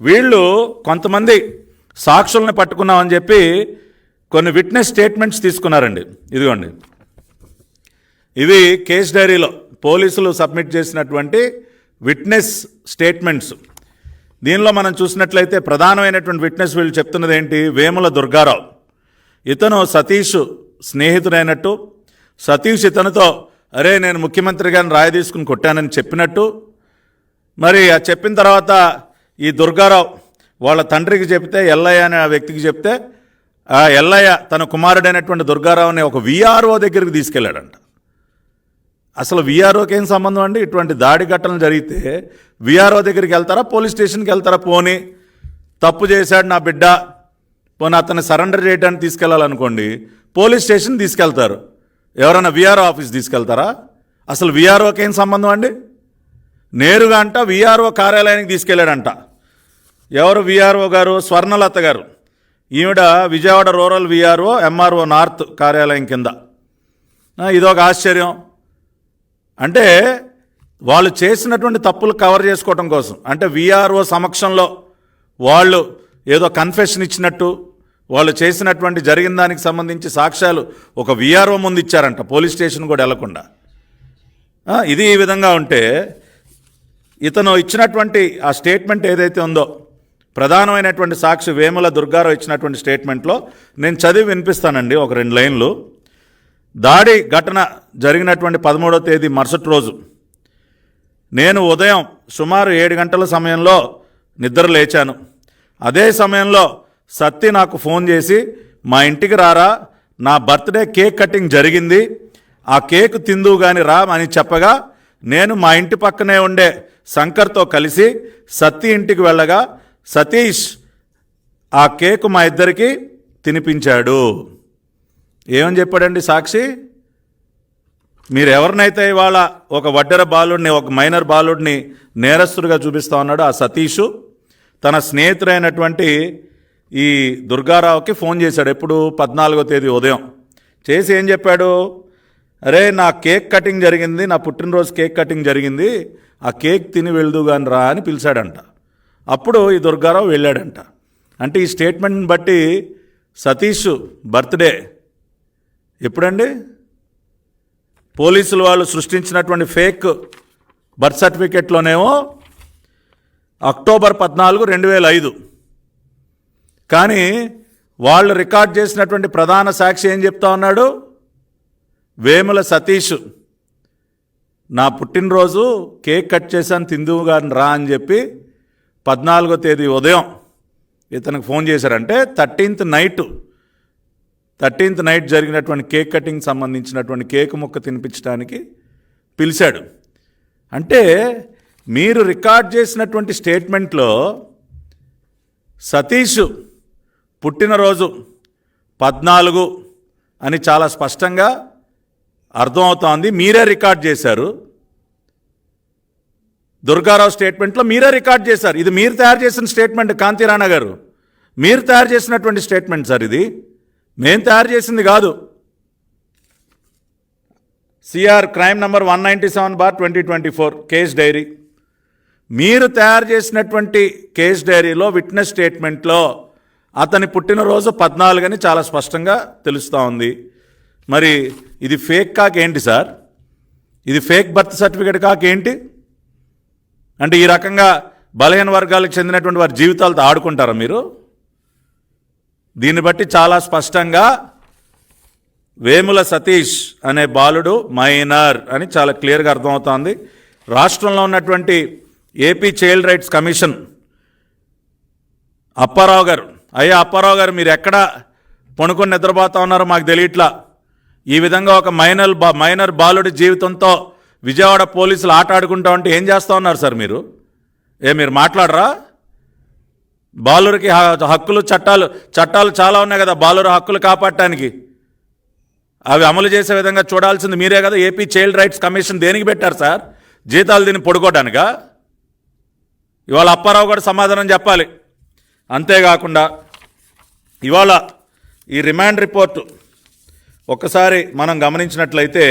వీళ్ళు కొంతమంది సాక్షుల్ని పట్టుకున్నామని చెప్పి కొన్ని విట్నెస్ స్టేట్మెంట్స్ తీసుకున్నారండి. ఇదిగోండి. ఇవి కేస్ డైరీలో పోలీసులు సబ్మిట్ చేసినటువంటి విట్నెస్ స్టేట్మెంట్స్. దీనిలో మనం చూసినట్లయితే ప్రధానమైనటువంటి విట్నెస్ వీళ్ళు చెప్తున్నది ఏంటి వేముల దుర్గారావు. ఇతను సతీష్ స్నేహితుడైనట్టు సతీష్ ఇతనితో అరే నేను ముఖ్యమంత్రి గారిని రాయ తీసుకుని కొట్టానని చెప్పినట్టు. మరి ఆ చెప్పిన తర్వాత ఈ దుర్గారావు వాళ్ళ తండ్రికి చెప్తే ఎల్లయ్య అనే ఆ వ్యక్తికి చెప్తే ఆ ఎల్లయ్య తన కుమారుడైనటువంటి దుర్గారావుని ఒక విఆర్ఓ దగ్గరికి తీసుకెళ్ళాడంట. అసలు విఆర్ఓకి ఏం సంబంధం అండి? ఇటువంటి దాడి ఘటనలు జరిగితే విఆర్ఓ దగ్గరికి వెళ్తారా? పోలీస్ స్టేషన్కి వెళ్తారా? పోని తప్పు చేశాడు నా బిడ్డ పోనీ అతన్ని సరెండర్ చేయడానికి తీసుకెళ్ళాలనుకోండి పోలీస్ స్టేషన్ తీసుకెళ్తారు. ఎవరైనా విఆర్ఓ ఆఫీస్ తీసుకెళ్తారా? అసలు విఆర్ఓకి ఏం సంబంధం అండి? నేరుగా అంట విఆర్ఓ కార్యాలయానికి తీసుకెళ్ళాడంట ఎవరు విఆర్ఓ గారు? స్వర్ణలత గారు. ఈవిడ Vijayawada rural VRO MRO north కార్యాలయం కింద. ఇదొక ఆశ్చర్యం. అంటే వాళ్ళు చేసినటువంటి తప్పులు కవర్ చేసుకోవటం కోసం. అంటే విఆర్ఓ సమక్షంలో వాళ్ళు ఏదో కన్ఫెషన్ ఇచ్చినట్టు వాళ్ళు చేసినటువంటి జరిగిన దానికి సంబంధించి సాక్ష్యాలు ఒక విఆర్ఓ ముందు ఇచ్చారంట. పోలీస్ స్టేషన్ కూడా వెళ్ళకుండా. ఇది ఈ విధంగా ఉంటే ఇతను ఇచ్చినటువంటి ఆ స్టేట్మెంట్ ఏదైతే ఉందో ప్రధానమైనటువంటి సాక్షి వేముల దుర్గారావు ఇచ్చినటువంటి స్టేట్మెంట్లో నేను చదివి వినిపిస్తానండి ఒక రెండు లైన్లు. దాడి ఘటన జరిగినటువంటి పదమూడవ తేదీ మరుసటి రోజు. నేను ఉదయం సుమారు ఏడు గంటల సమయంలో నిద్ర లేచాను. అదే సమయంలో సత్తి నాకు ఫోన్ చేసి మా ఇంటికి రారా నా బర్త్డే కేక్ కటింగ్ జరిగింది ఆ కేక్ తిందువు కానీ రా అని చెప్పగా నేను మా ఇంటి పక్కనే ఉండే శంకర్తో కలిసి సత్తి ఇంటికి వెళ్ళగా సతీష్ ఆ కేక్ మా ఇద్దరికి తినిపించాడు. ఏమని చెప్పాడండి సాక్షి? మీరు ఎవరినైతే ఇవాళ ఒక వడ్డెర బాలుడిని ఒక మైనర్ బాలుడిని నేరస్తుడిగా చూపిస్తా ఉన్నాడు ఆ సతీషు తన స్నేహితుడైనటువంటి ఈ దుర్గారావుకి ఫోన్ చేశాడు ఎప్పుడు? పద్నాలుగో తేదీ ఉదయం. చేసి ఏం చెప్పాడు? అరే నా కేక్ కటింగ్ జరిగింది నా పుట్టినరోజు కేక్ కటింగ్ జరిగింది ఆ కేక్ తిని వెళ్దుగాని రా అని పిలిచాడంట. అప్పుడు ఈ దుర్గారావు వెళ్ళాడంట. అంటే ఈ స్టేట్మెంట్ని బట్టి సతీష్ బర్త్డే. ఎప్పుడండి? పోలీసులు వాళ్ళు సృష్టించినటువంటి ఫేక్ బర్త్ సర్టిఫికెట్లోనేమో అక్టోబర్ పద్నాలుగు రెండు వేల ఐదు. కానీ వాళ్ళు రికార్డ్ చేసినటువంటి ప్రధాన సాక్షి ఏం చెప్తా ఉన్నాడు? వేముల సతీష్. నా పుట్టినరోజు కేక్ కట్ చేశాను తిందువు గారిని రా అని చెప్పి పద్నాలుగో తేదీ ఉదయం ఇతనికి ఫోన్ చేశారంటే థర్టీన్త్ నైట్ థర్టీన్త్ నైట్ జరిగినటువంటి కేక్ కటింగ్ సంబంధించినటువంటి కేక్ ముక్క తినిపించడానికి పిలిచాడు. అంటే మీరు రికార్డ్ చేసినటువంటి స్టేట్మెంట్లో సతీష్ పుట్టినరోజు పద్నాలుగు అని చాలా స్పష్టంగా అర్థమవుతోంది. మీరే రికార్డ్ చేశారు. దుర్గారావు స్టేట్మెంట్లో మీరే రికార్డ్ చేశారు. ఇది మీరు తయారు చేసిన స్టేట్మెంట్ కాంతిరాణా గారు. మీరు తయారు చేసినటువంటి స్టేట్మెంట్ సార్ ఇది. మేము తయారు చేసింది కాదు. CR crime number one ninety seven bar twenty twenty four case diary. మీరు తయారు చేసినటువంటి కేస్ డైరీలో విట్నెస్ స్టేట్మెంట్లో అతని పుట్టినరోజు పద్నాలుగని చాలా స్పష్టంగా తెలుస్తూ ఉంది. మరి ఇది ఫేక్ కాకేంటి సార్? ఇది ఫేక్ బర్త్ సర్టిఫికేట్ కాకేంటి అంటే ఈ రకంగా బలహీన వర్గాలకు చెందినటువంటి వారి జీవితాలతో ఆడుకుంటారా మీరు? దీన్ని బట్టి చాలా స్పష్టంగా వేముల సతీష్ అనే బాలుడు మైనర్ అని చాలా క్లియర్గా అర్థమవుతోంది. రాష్ట్రంలో ఉన్నటువంటి AP child rights commission Apparao garu అయ్యా అప్పారావు గారు మీరు ఎక్కడ పనుకొని నిద్రపోతా ఉన్నారో మాకు తెలియట్లా. ఈ విధంగా ఒక మైనర్ బా మైనర్ బాలుడి జీవితంతో విజయవాడ పోలీసులు ఆట ఆడుకుంటా ఉంటే ఏం చేస్తూ ఉన్నారు సార్ మీరు? ఏ మీరు మాట్లాడరా? బాలురికి హక్కులు చట్టాలు చట్టాలు చాలా ఉన్నాయి కదా బాలుర హక్కులు కాపాడటానికి. అవి అమలు చేసే విధంగా చూడాల్సింది మీరే కదా ఏపీ చైల్డ్ రైట్స్ కమిషన్ దేనికి పెట్టారు సార్? జీతాలు దీన్ని పొడుకోవడానికా? ఇవాళ అప్పారావు గారు సమాధానం చెప్పాలి. అంతేకాకుండా ఇవాళ ఈ రిమాండ్ రిపోర్టు ఒక్కసారి మనం గమనించినట్లయితే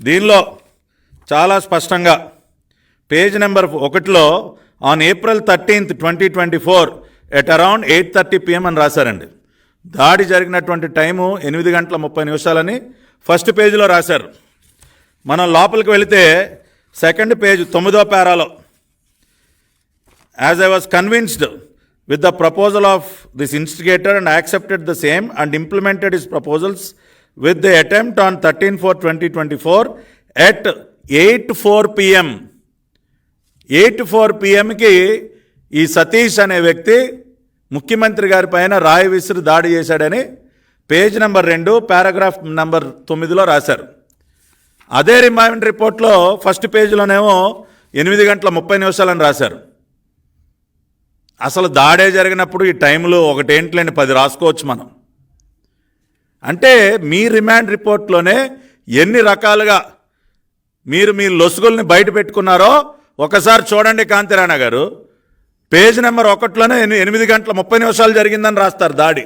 దీనిలో చాలా స్పష్టంగా పేజ్ నెంబర్ ఒకటిలో on April thirteenth twenty twenty four at around eight thirty PM అని రాశారండి. దాడి జరిగినటువంటి టైము ఎనిమిది గంటల ముప్పై నిమిషాలని ఫస్ట్ పేజీలో రాశారు. మనం లోపలికి వెళితే సెకండ్ పేజ్ తొమ్మిదో పేరాలో. As I was convinced with the proposal of this instigator and accepted the same and implemented is proposals with the attempt on thirteen four twenty twenty four at eight four PM eight four పిఎంకి ఈ సతీష్ అనే వ్యక్తి ముఖ్యమంత్రి గారి పైన రాయి విసురు దాడి చేశాడని పేజ్ నెంబర్ రెండు పారాగ్రాఫ్ నెంబర్ తొమ్మిదిలో రాశారు. అదే రిమైండ్ రిపోర్ట్లో ఫస్ట్ పేజీలోనేమో ఎనిమిది గంటల ముప్పై నిమిషాలని రాశారు. అసలు దాడే జరిగినప్పుడు ఈ టైంలో ఒకటేంట్లేని పది రాసుకోవచ్చు మనం. అంటే మీ రిమాండ్ రిపోర్ట్లోనే ఎన్ని రకాలుగా మీరు మీ లొసుగుల్ని బయట పెట్టుకున్నారో ఒకసారి చూడండి కాంతిరాణ గారు. పేజ్ నెంబర్ ఒకటిలోనే ఎనిమిది గంటల ముప్పై నిమిషాలు జరిగిందని రాస్తారు దాడి.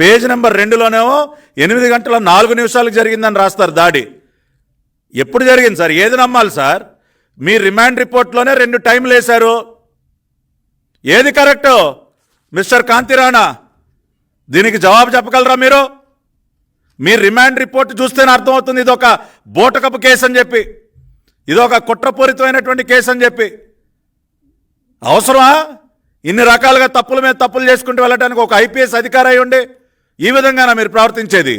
పేజ్ నెంబర్ రెండులోనేమో ఎనిమిది గంటల నాలుగు నిమిషాలకు జరిగిందని రాస్తారు దాడి. ఎప్పుడు జరిగింది సార్? ఏది నమ్మాలి సార్? మీ రిమాండ్ రిపోర్ట్లోనే రెండు టైంలు వేశారు. ఏది కరెక్టు? మిస్టర్ కాంతిరాణా దీనికి జవాబు చెప్పగలరా మీరు? మీ రిమాండ్ రిపోర్ట్ చూస్తేనే అర్థమవుతుంది ఇది ఒక బోటకపు కేసు అని చెప్పి. ఇదొక కుట్రపూరితమైనటువంటి కేసు అని చెప్పి. అవసరమా? ఇన్ని రకాలుగా తప్పుల మీద తప్పులు చేసుకుంటూ వెళ్ళడానికి ఒక ఐపీఎస్ అధికారి అయి ఉండి ఈ విధంగానా మీరు ప్రవర్తించేది?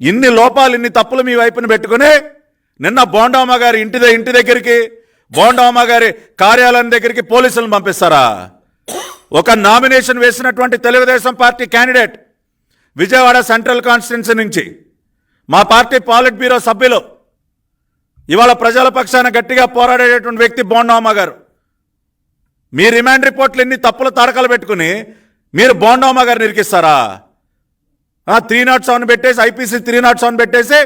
ఇన్ని లోపాలు ఇన్ని తప్పులు మీ వైపున పెట్టుకుని నిన్న బోండామ్మ గారి ఇంటి ఇంటి దగ్గరికి బోండామ్మ గారి కార్యాలయం దగ్గరికి పోలీసులను పంపిస్తారా? ఒక నామినేషన్ వేసినటువంటి Telugu Desam party candidate Vijayawada central constituency నుంచి మా పార్టీ పాలిట్ బ్యూరో సభ్యులు ఇవాళ ప్రజల పక్షాన గట్టిగా పోరాడేటటువంటి వ్యక్తి బోండామ్మ గారు. మీ రిమాండ్ రిపోర్ట్లు ఎన్ని తప్పుల తడకలు పెట్టుకుని మీరు బోండామ్మ గారు నిరికిస్తారా త్రీ నాట్ సెవెన్ పెట్టేసి ఐపీసీ త్రీ నాట్ సెవెన్ పెట్టేసి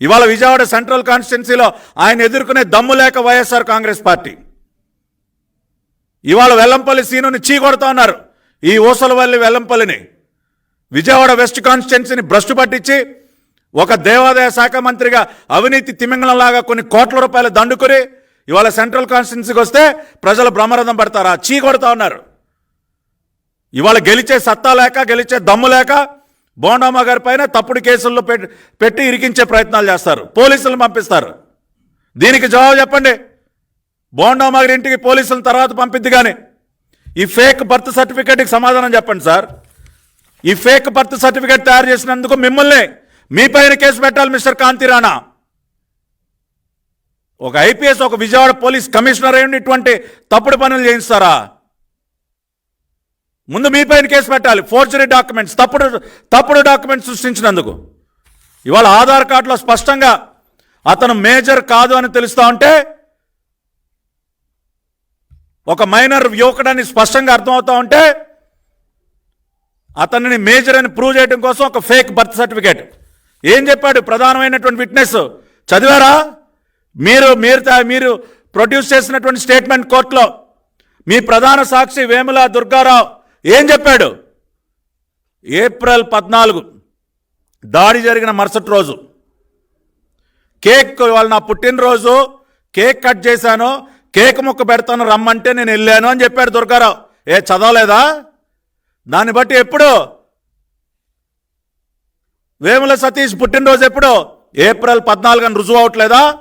ఇవాళ విజయవాడ సెంట్రల్ కాన్స్టిట్యున్సీలో ఆయన ఎదుర్కొనే దమ్ము లేక వైఎస్ఆర్ కాంగ్రెస్ పార్టీ. ఇవాళ వెల్లంపల్లి సీనుని చీకొడతా ఉన్నారు ఈ ఊసలవల్లి వెల్లంపల్లిని. విజయవాడ వెస్ట్ కాన్స్టిట్యున్సీని భ్రష్టు పట్టించి ఒక దేవాదాయ శాఖ మంత్రిగా అవినీతి తిమింగళంలాగా కొన్ని కోట్ల రూపాయలు దండుకొని ఇవాళ సెంట్రల్ కాన్స్టిట్యున్సీకి వస్తే ప్రజలు బ్రహ్మరథం పడతారా? చీ కొడతా ఉన్నారు. ఇవాళ గెలిచే సత్తా లేక గెలిచే దమ్ము లేక బోండమ్మ గారి పైన తప్పుడు కేసుల్లో పెట్టి పెట్టి ఇరికించే ప్రయత్నాలు చేస్తారు. పోలీసులను పంపిస్తారు. దీనికి జవాబు చెప్పండి. బోండమ్మ గారి ఇంటికి పోలీసులను తర్వాత పంపిద్ది కానీ ఈ ఫేక్ బర్త్ సర్టిఫికేట్కి సమాధానం చెప్పండి సార్. ఈ ఫేక్ బర్త్ సర్టిఫికేట్ తయారు చేసినందుకు మిమ్మల్ని మీ పైన కేసు పెట్టాలి మిస్టర్ కాంతి రాణా. ఒక ఐపీఎస్ ఒక విజయవాడ పోలీస్ కమిషనర్ అయ్యండి ఇటువంటి తప్పుడు పనులు చేయిస్తారా? ముందు మీ పైన కేసు పెట్టాలి ఫోర్జరీ డాక్యుమెంట్స్ తప్పుడు తప్పుడు డాక్యుమెంట్స్ సృష్టించినందుకు. ఇవాళ ఆధార్ కార్డులో స్పష్టంగా అతను మేజర్ కాదు అని తెలుస్తా ఉంటే ఒక మైనర్ యువకుడని స్పష్టంగా అర్థమవుతా ఉంటే అతనిని మేజర్ అని ప్రూవ్ చేయడం కోసం ఒక ఫేక్ బర్త్ సర్టిఫికేట్. ఏం చెప్పాడు? ప్రధానమైనటువంటి విట్నెస్. చదివారా? మీరు మీరు మీరు ప్రొడ్యూస్ చేసినటువంటి స్టేట్మెంట్ కోర్టులో. మీ ప్రధాన సాక్షి వేముల దుర్గారావు ఏం చెప్పాడు? ఏప్రిల్ పద్నాలుగు దాడి జరిగిన మరుసటి రోజు. కేక్ వాళ్ళ నా పుట్టినరోజు. కేక్ కట్ చేశాను. కేక్ ముక్క పెడతాను రమ్మంటే నేను వెళ్ళాను అని చెప్పాడు దుర్గారావు. ఏ చదవలేదా? దాన్ని బట్టి ఎప్పుడు? వేముల సతీష్ పుట్టినరోజు ఎప్పుడు? ఏప్రిల్ పద్నాలుగు రుజువు అవట్లేదా?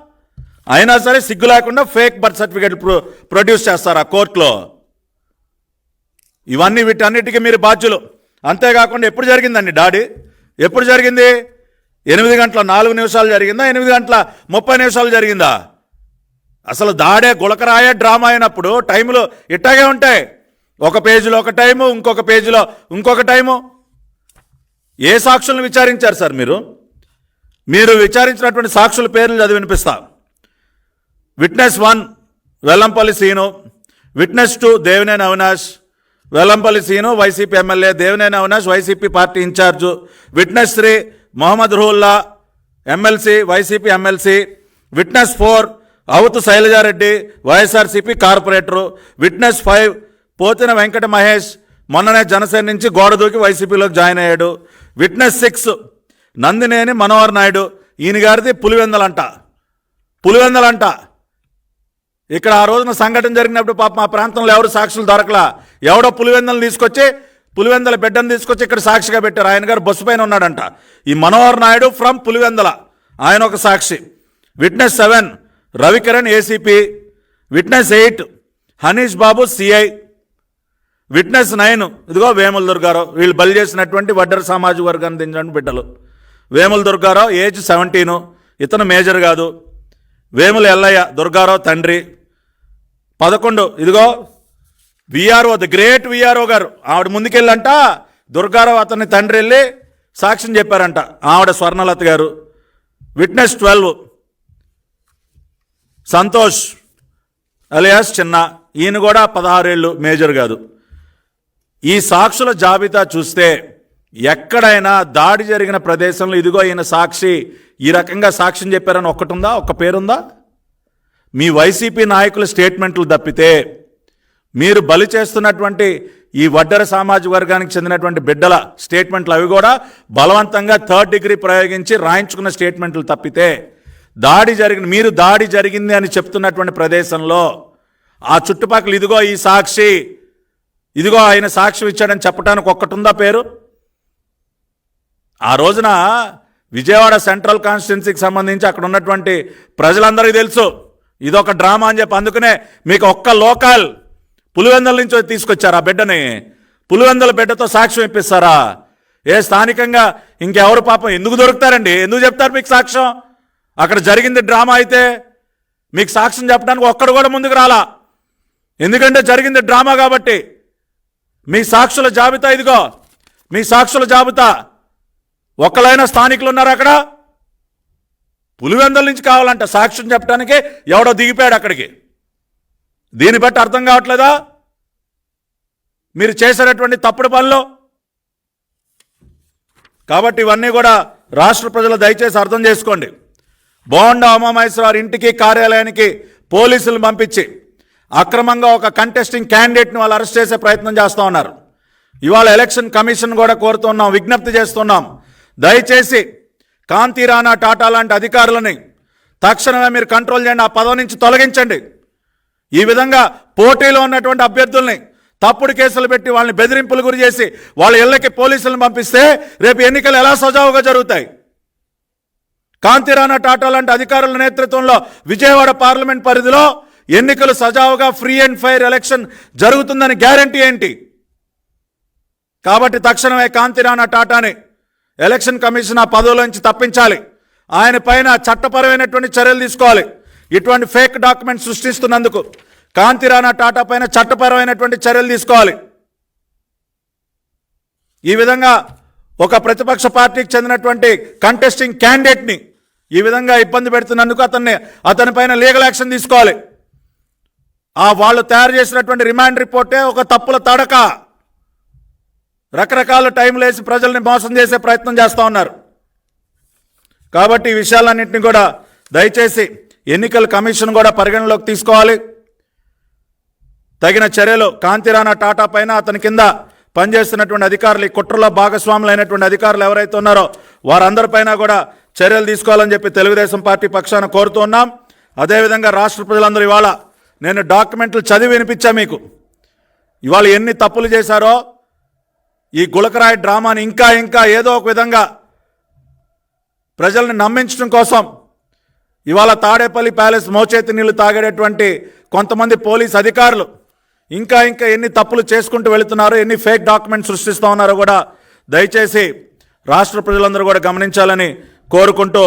అయినా సరే సిగ్గు లేకుండా fake birth certificate pro- produce చేస్తారా కోర్టులో? ఇవన్నీ వీటన్నిటికీ మీరు బాధ్యులు. అంతేకాకుండా ఎప్పుడు జరిగిందండి డాడీ ఎప్పుడు జరిగింది? ఎనిమిది గంటల నాలుగు నిమిషాలు జరిగిందా? ఎనిమిది గంటల ముప్పై నిమిషాలు జరిగిందా? అసలు దాడే గులకరాయ డ్రామా అయినప్పుడు టైములు ఇట్టాగే ఉంటాయి. ఒక పేజీలో ఒక టైము ఇంకొక పేజీలో ఇంకొక టైము. ఏ సాక్షులను విచారించారు సార్ మీరు? మీరు విచారించినటువంటి సాక్షుల పేర్లు చదివి వినిపిస్తా. Witness one Vellampalli Seenu. Witness two Devineni Avinash. Vellampalli Seenu YCP MLA Devineni Avinash YCP party incharge. Witness three Mohammed Rulla MLC YCP MLC. Witness four Avuthu Shailaja Reddy YSRCP corporator. Witness five Pothina Venkata Mahesh మొన్ననే జనసేన నుంచి గోడ దూకి వైసీపీలోకి join అయ్యాడు. Witness six Nandineni Manohar Naidu ఈయన గారిది పులివెందలంట. పులివెందలంట. ఇక్కడ ఆ రోజున సంఘటన జరిగినప్పుడు పాప మా ప్రాంతంలో ఎవరు సాక్షులు దొరకలా. ఎవడో పులివెందలు తీసుకొచ్చి పులివెందల బిడ్డను తీసుకొచ్చి ఇక్కడ సాక్షిగా పెట్టారు. ఆయన గారు బస్సు పైన ఉన్నాడంట. ఈ మనోహర్ నాయుడు ఫ్రమ్ పులివెందల. ఆయన ఒక సాక్షి. Witness seven Ravikiran ACP witness eight Hanish Babu CI witness nine ఇదిగో వేముల దుర్గారావు వీళ్ళు బలి చేసినటువంటి వడ్డర సామాజిక వర్గాన్ని దించడానికి బిడ్డలు. వేముల దుర్గారావు ఏజ్ సెవెంటీను ఇతను మేజర్ కాదు. వేముల ఎల్లయ్య దుర్గారావు తండ్రి. పదకొండు. ఇదిగో విఆర్ఓ ద గ్రేట్ విఆర్ఓ గారు. ఆవిడ ముందుకెళ్ళంట. దుర్గారావు అతని తండ్రి వెళ్ళి సాక్ష్యం చెప్పారంట. ఆవిడ స్వర్ణలత గారు. విట్నెస్ ట్వెల్వ్ సంతోష్ అలియాస్ చిన్న. ఈయన కూడా పదహారేళ్ళు మేజర్ కాదు. ఈ సాక్షుల జాబితా చూస్తే ఎక్కడైనా దాడి జరిగిన ప్రదేశంలో ఇదిగో ఈయన సాక్షి ఈ రకంగా సాక్ష్యం చెప్పారని ఒక్కటుందా? ఒక్క పేరుందా? మీ వైసీపీ నాయకుల స్టేట్మెంట్లు తప్పితే మీరు బలి చేస్తున్నటువంటి ఈ వడ్డర సామాజిక వర్గానికి చెందినటువంటి బిడ్డల స్టేట్మెంట్లు అవి కూడా బలవంతంగా థర్డ్ డిగ్రీ ప్రయోగించి రాయించుకున్న స్టేట్మెంట్లు తప్పితే దాడి జరిగిన మీరు దాడి జరిగింది అని చెప్తున్నటువంటి ప్రదేశంలో ఆ చుట్టుపక్కల ఇదిగో ఈ సాక్షి ఇదిగో ఆయన సాక్ష్యం ఇచ్చాడని చెప్పడానికి ఒక్కటుందా పేరు? ఆ రోజున విజయవాడ సెంట్రల్ కాన్స్టిట్యున్సీకి సంబంధించి అక్కడ ఉన్నటువంటి ప్రజలందరికీ తెలుసు. ఇదొక డ్రామా అని చెప్పి అందుకనే మీకు ఒక్క లోకల్ పులివెందల నుంచి తీసుకొచ్చారు ఆ బిడ్డని. పులివెందల బిడ్డతో సాక్ష్యం ఇప్పిస్తారా? ఏ స్థానికంగా ఇంకెవరు పాపం ఎందుకు దొరుకుతారండి? ఎందుకు చెప్తారు మీకు సాక్ష్యం? అక్కడ జరిగింది డ్రామా అయితే మీకు సాక్ష్యం చెప్పడానికి ఒక్కడు కూడా ముందుకు రాలా. ఎందుకంటే జరిగింది డ్రామా కాబట్టి మీ సాక్షుల జాబితా ఇదిగో. మీ సాక్షుల జాబితా. ఒక్కలైనా స్థానికులు ఉన్నారు అక్కడ? పులివెందల నుంచి కావాలంట సాక్ష్యం చెప్పడానికి ఎవడో దిగిపోయాడు అక్కడికి. దీన్ని బట్టి అర్థం కావట్లేదా? మీరు చేసేటటువంటి తప్పుడు పనులు? కాబట్టి ఇవన్నీ కూడా రాష్ట్ర ప్రజలు దయచేసి అర్థం చేసుకోండి. బోండా ఉమామహేశ్వరరావు ఇంటికి కార్యాలయానికి పోలీసులు పంపించి అక్రమంగా ఒక కంటెస్టింగ్ క్యాండిడేట్ని వాళ్ళు అరెస్ట్ చేసే ప్రయత్నం చేస్తూ ఉన్నారు. ఇవాళ ఎలక్షన్ కమిషన్ కూడా కోరుతున్నాం విజ్ఞప్తి చేస్తున్నాం. దయచేసి కాంతి రాణా టాటా లాంటి అధికారులని తక్షణమే మీరు కంట్రోల్ చేయండి ఆ పదవి నుంచి తొలగించండి. ఈ విధంగా పోటీలో ఉన్నటువంటి అభ్యర్థుల్ని తప్పుడు కేసులు పెట్టి వాళ్ళని బెదిరింపులు గురి చేసి వాళ్ళ ఇళ్ళకి పోలీసులను పంపిస్తే రేపు ఎన్నికలు ఎలా సజావుగా జరుగుతాయి? కాంతిరాణా టాటా లాంటి అధికారుల నేతృత్వంలో విజయవాడ పార్లమెంట్ పరిధిలో ఎన్నికలు సజావుగా ఫ్రీ అండ్ ఫైర్ ఎలక్షన్ జరుగుతుందని గ్యారంటీ ఏంటి? కాబట్టి తక్షణమే కాంతిరాణా టాటాని ఎలక్షన్ కమిషన్ ఆ పదవులోంచి తప్పించాలి. ఆయన పైన చట్టపరమైనటువంటి చర్యలు తీసుకోవాలి. ఇటువంటి ఫేక్ డాక్యుమెంట్ సృష్టిస్తున్నందుకు కాంతిరాణా టాటా పైన చట్టపరమైనటువంటి చర్యలు తీసుకోవాలి. ఈ విధంగా ఒక ప్రతిపక్ష పార్టీకి చెందినటువంటి కంటెస్టింగ్ క్యాండిడేట్ని ఈ విధంగా ఇబ్బంది పెడుతున్నందుకు అతన్ని అతని పైన లీగల్ యాక్షన్ తీసుకోవాలి. ఆ వాళ్ళు తయారు చేసినటువంటి రిమాండ్ రిపోర్టే ఒక తప్పుల తడక. రకరకాల టైంలు వేసి ప్రజల్ని మోసం చేసే ప్రయత్నం చేస్తూ ఉన్నారు. కాబట్టి ఈ విషయాలన్నింటినీ కూడా దయచేసి ఎన్నికల కమిషన్ కూడా పరిగణలోకి తీసుకోవాలి. తగిన చర్యలు కాంతిరాణా టాటా పైన అతని కింద పనిచేస్తున్నటువంటి అధికారులు ఈ కుట్రలో భాగస్వాములు అయినటువంటి అధికారులు ఎవరైతే ఉన్నారో వారందరిపైన కూడా చర్యలు తీసుకోవాలని చెప్పి తెలుగుదేశం పార్టీ పక్షాన కోరుతూ ఉన్నాం. అదేవిధంగా రాష్ట్ర ప్రజలందరూ ఇవాళ నేను డాక్యుమెంట్లు చదివి వినిపించా మీకు. ఇవాళ ఎన్ని తప్పులు చేశారో ఈ గులకరాయి డ్రామాని ఇంకా ఇంకా ఏదో ఒక విధంగా ప్రజల్ని నమ్మించడం కోసం ఇవాళ తాడేపల్లి ప్యాలెస్ మోచేతి నీళ్ళు తాగేటటువంటి కొంతమంది పోలీస్ అధికారులు ఇంకా ఇంకా ఎన్ని తప్పులు చేసుకుంటూ వెళుతున్నారో ఎన్ని ఫేక్ డాక్యుమెంట్స్ సృష్టిస్తూ ఉన్నారో కూడా దయచేసి రాష్ట్ర ప్రజలందరూ కూడా గమనించాలని కోరుకుంటూ